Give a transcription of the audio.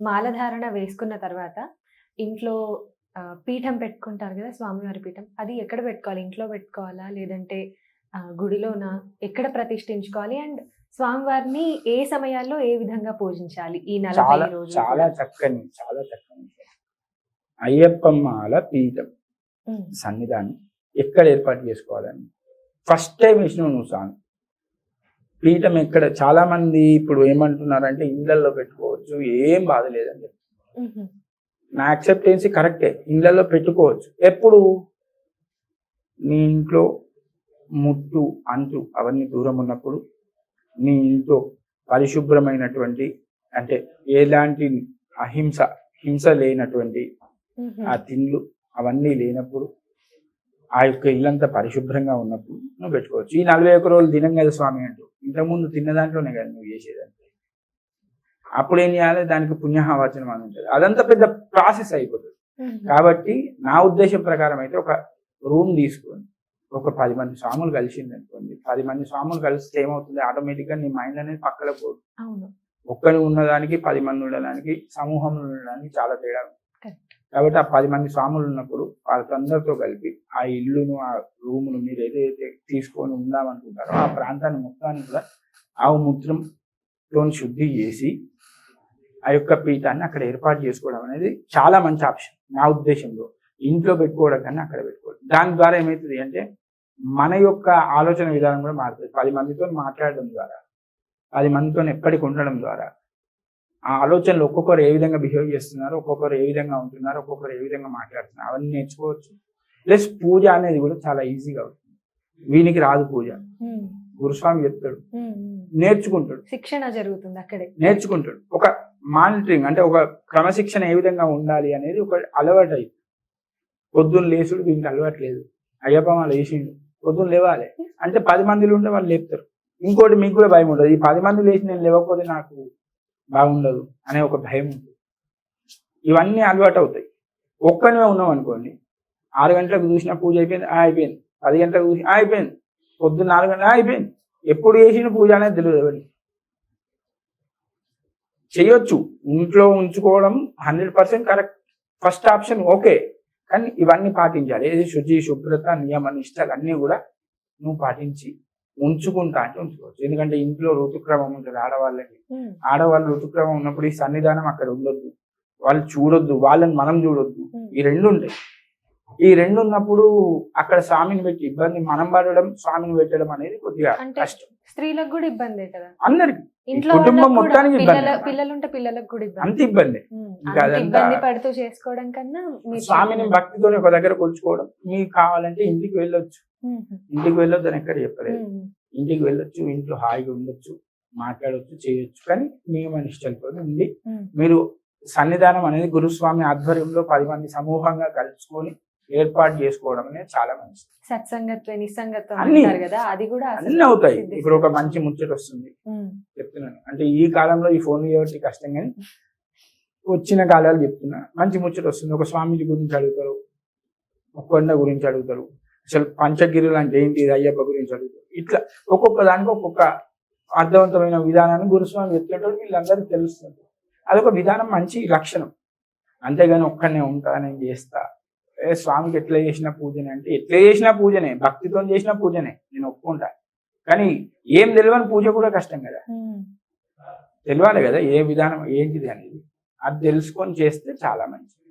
మాలధారణ వేసుకున్న తర్వాత ఇంట్లో పీఠం పెట్టుకుంటారు కదా స్వామివారి పీఠం. అది ఎక్కడ పెట్టుకోవాలి? ఇంట్లో పెట్టుకోవాలా? లేదంటే గుడిలోనా? ఎక్కడ ప్రతిష్ఠించుకోవాలి? అండ్ స్వామివారిని ఏ సమయాల్లో ఏ విధంగా పూజించాలి? ఈ నలభై చాలా రోజులు చాలా చక్కని చాలా చక్కని అయ్యప్పమాల పీఠం సన్నిధానం ఎక్కడ ఏర్పాటు చేసుకోవాలని. ఫస్ట్ టైం వేసినావు నువ్వు సాంగ్ పీఠం ఎక్కడ చాలా మంది ఇప్పుడు ఏమంటున్నారంటే ఇళ్ళల్లో పెట్టుకోవచ్చు ఏం బాధ లేదని ఉహు, నా యాక్సెప్టెన్సీ కరెక్టే ఇళ్ళల్లో పెట్టుకోవచ్చు. ఎప్పుడు? నీ ఇంట్లో ముట్టు అంటు అవన్నీ దూరం ఉన్నప్పుడు నీ ఇంట్లో పరిశుభ్రమైనటువంటి అంటే ఎలాంటి అహింస హింస లేనటువంటి ఆ తిండ్లు అవన్నీ లేనప్పుడు ఆ యొక్క ఇల్లంతా పరిశుభ్రంగా ఉన్నప్పుడు నువ్వు పెట్టుకోవచ్చు. ఈ నలభై ఒక్క రోజులు తినం కదా స్వామి అంటూ. ఇంతకుముందు తిన్న దాంట్లోనే కదా నువ్వు చేసేదంటే అప్పుడు ఏం చేయాలి? దానికి పుణ్యహావచనం అని ఉంటుంది. అదంతా పెద్ద ప్రాసెస్ అయిపోతుంది. కాబట్టి నా ఉద్దేశం ప్రకారం అయితే ఒక రూమ్ తీసుకొని ఒక పది మంది స్వాములు కలిసింది అనుకోండి. పది మంది స్వాములు కలిస్తే ఏమవుతుంది? ఆటోమేటిక్గా నీ మైండ్ అనేది పక్కన పోదు. ఒక్కని ఉన్నదానికి పది మంది ఉండడానికి సమూహంలో ఉండడానికి చాలా తేడా. కాబట్టి ఆ పది మంది స్వాములు ఉన్నప్పుడు వాళ్ళందరితో కలిపి ఆ ఇల్లును ఆ రూమును మీరు ఏదైతే తీసుకొని ఉందామనుకుంటారో ఆ ప్రాంతాన్ని మొత్తాన్ని కూడా ఆవు మూత్రంతో శుద్ధి చేసి ఆ యొక్క పీఠాన్ని అక్కడ ఏర్పాటు చేసుకోవడం అనేది చాలా మంచి ఆప్షన్ నా ఉద్దేశంలో. ఇంట్లో పెట్టుకోవడం కన్నా అక్కడ పెట్టుకోవడం. దాని ద్వారా ఏమవుతుంది అంటే మన యొక్క ఆలోచన విధానం కూడా మారుతుంది. పది మందితో మాట్లాడడం ద్వారా పది మందితో ఎప్పటికి ఉండడం ద్వారా ఆ ఆలోచనలు ఒక్కొక్కరు ఏ విధంగా బిహేవ్ చేస్తున్నారు ఒక్కొక్కరు ఏ విధంగా ఉంటున్నారు ఒక్కొక్కరు ఏ విధంగా మాట్లాడుతున్నారు అవన్నీ నేర్చుకోవచ్చు. ప్లస్ పూజ అనేది కూడా చాలా ఈజీగా అవుతుంది. వీనికి రాదు పూజ. గురుస్వామి చెప్తాడు. నేర్చుకుంటాడు. శిక్షణ జరుగుతుంది అక్కడే. నేర్చుకుంటాడు. ఒక మానిటరింగ్ అంటే ఒక క్రమశిక్షణ ఏ విధంగా ఉండాలి అనేది ఒక అలవాటు అయింది పొద్దున్న లేసుడు దీనికి అలవాటు లేదు. అయ్యప్ప మా లేచిండు పొద్దున్న లేవాలి. అంటే పది మందిలో ఉంటే వాళ్ళు లేపుతారు. ఇంకోటి మీకు కూడా భయం ఉండదు ఈ పది మంది లేచి నేను లేవకపోతే నాకు బాగుండదు అనే ఒక భయం ఉంటుంది. ఇవన్నీ అలవాటు అవుతాయి. ఒక్కనివే ఉన్నాం అనుకోండి ఆరు గంటలకు చూసిన పూజ అయిపోయింది ఆ అయిపోయింది. పది గంటలకు చూసి అయిపోయింది. పొద్దున్న నాలుగు గంటలకు అయిపోయింది. ఎప్పుడు చేసిన పూజ అనేది తెలియదు ఎవరికి. చేయొచ్చు. ఇంట్లో ఉంచుకోవడం hundred percent correct. First option okay. కానీ ఇవన్నీ పాటించాలి. ఏది శుచి శుభ్రత నియమ నిష్టలు అన్నీ కూడా నువ్వు పాటించి ఉంచుకుంటా అంటే ఉంచుకోవచ్చు. ఎందుకంటే ఇంట్లో ఋతుక్రమం ఉంటుంది ఆడవాళ్ళకి. ఆడవాళ్ళు ఋతుక్రమం ఉన్నప్పుడు ఈ సన్నిధానం అక్కడ ఉండొద్దు. వాళ్ళు చూడొద్దు వాళ్ళని మనం చూడొద్దు. ఈ రెండు ఉంటాయి. ఈ రెండు ఉన్నప్పుడు అక్కడ స్వామిని పెట్టి ఇబ్బంది మనం పడడం స్వామిని పెట్టడం అనేది కొద్దిగా కష్టం. స్త్రీలకు కూడా ఇబ్బందే కదా అందరికి. ఇంట్లో కుటుంబం మొత్తానికి. పిల్లలుంటే పిల్లలకు కూడా ఇబ్బంది. అంత ఇబ్బంది. ఇబ్బంది పడుతూ చేసుకోవడం కన్నా స్వామిని భక్తితో ఒక దగ్గర కొలుచుకోవడం. మీకు కావాలంటే ఇంటికి వెళ్ళొచ్చు. ఇంటికి వెళ్ళొద్దు అని ఎక్కడ చెప్పలేదు. ఇంటికి వెళ్ళొచ్చు ఇంట్లో హాయిగా ఉండొచ్చు మాట్లాడొచ్చు చేయొచ్చు. కానీ నియమ నిష్టలతో ఉండి మీరు సన్నిధానం అనేది గురుస్వామి ఆధ్వర్యంలో పది మంది సమూహంగా కలుసుకొని ఏర్పాటు చేసుకోవడం అనేది చాలా మంచిది. సత్సంగత్వ నిస్సంగత్వం అన్ని. అంటారు కదా అది కూడా అన్ని అవుతాయి. ఇప్పుడు ఒక మంచి ముచ్చట వస్తుంది. చెప్తున్నాను. అంటే ఈ కాలంలో ఈ ఫోన్ చేయబట్టి కష్టం కానీ వచ్చిన కాలాలు చెప్తున్నా. మంచి ముచ్చట వస్తుంది. ఒక స్వామీజీ గురించి అడుగుతారు. ఒక కొండ గురించి అడుగుతారు. అసలు పంచగిరులు అంటే ఏంటి? అయ్యప్ప గురించి అడుగుతారు. ఇట్లా ఒక్కొక్క దానికి ఒక్కొక్క అర్థవంతమైన విధానాన్ని గురుస్వామి చెప్తుంటారు వీళ్ళందరికీ తెలుస్తుంది. అదొక విధానం మంచి లక్షణం. అంతేగాని ఒక్కడనే ఉంటా నేను చేస్తా. స్వామికి ఎట్లా చేసిన పూజనే అంటే ఎట్లా చేసిన పూజనే భక్తితో చేసిన పూజనే నేను ఒప్పుకుంటా. కానీ ఏం తెలియని పూజ కూడా కష్టం కదా. తెలియాలి కదా ఏ విధానం ఏంటిది అనేది. అది తెలుసుకొని చేస్తే చాలా మంచిది.